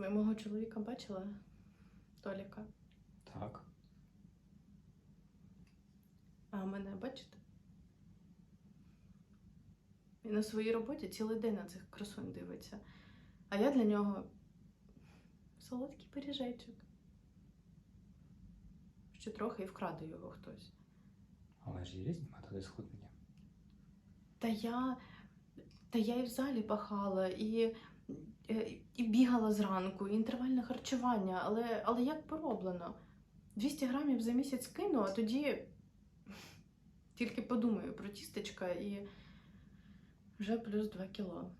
Ви мого чоловіка бачили? Толіка. Так. А мене бачите? Він на своїй роботі цілий день на цих красунь дивиться. А я для нього солодкий пиріжечок. Ще трохи і вкраде його хтось. Але ж є різні методи схуднення. Та я. Та я і в залі пахала, і, і бігала зранку, і інтервальне харчування, але, але як пороблено? 200 грамів за місяць кину, а тоді тільки подумаю про тістечка і вже плюс 2 кіло.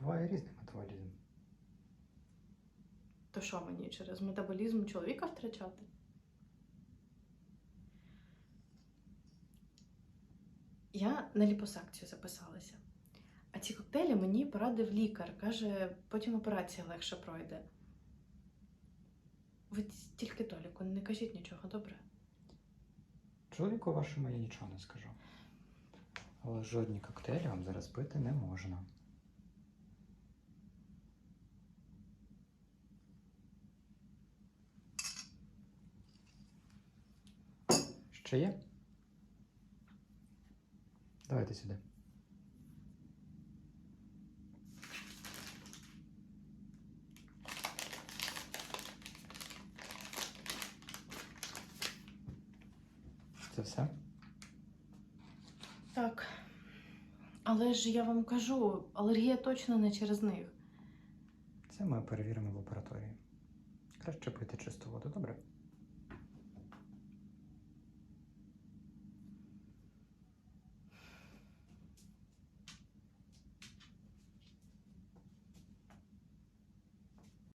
Буває різний метаболізм. То що мені через метаболізм чоловіка втрачати? Я на ліпосакцію записалася. А ці коктейлі мені порадив лікар. Каже, потім операція легше пройде. Ви тільки Толіку, не кажіть нічого, добре? Чоловіку вашому я нічого не скажу. Але жодні коктейлі вам зараз пити не можна. Ще є? Давайте сюди. Це все? Так. Але ж я вам кажу, алергія точно не через них. Це ми перевіримо в лабораторії. Краще пити чисту воду, добре?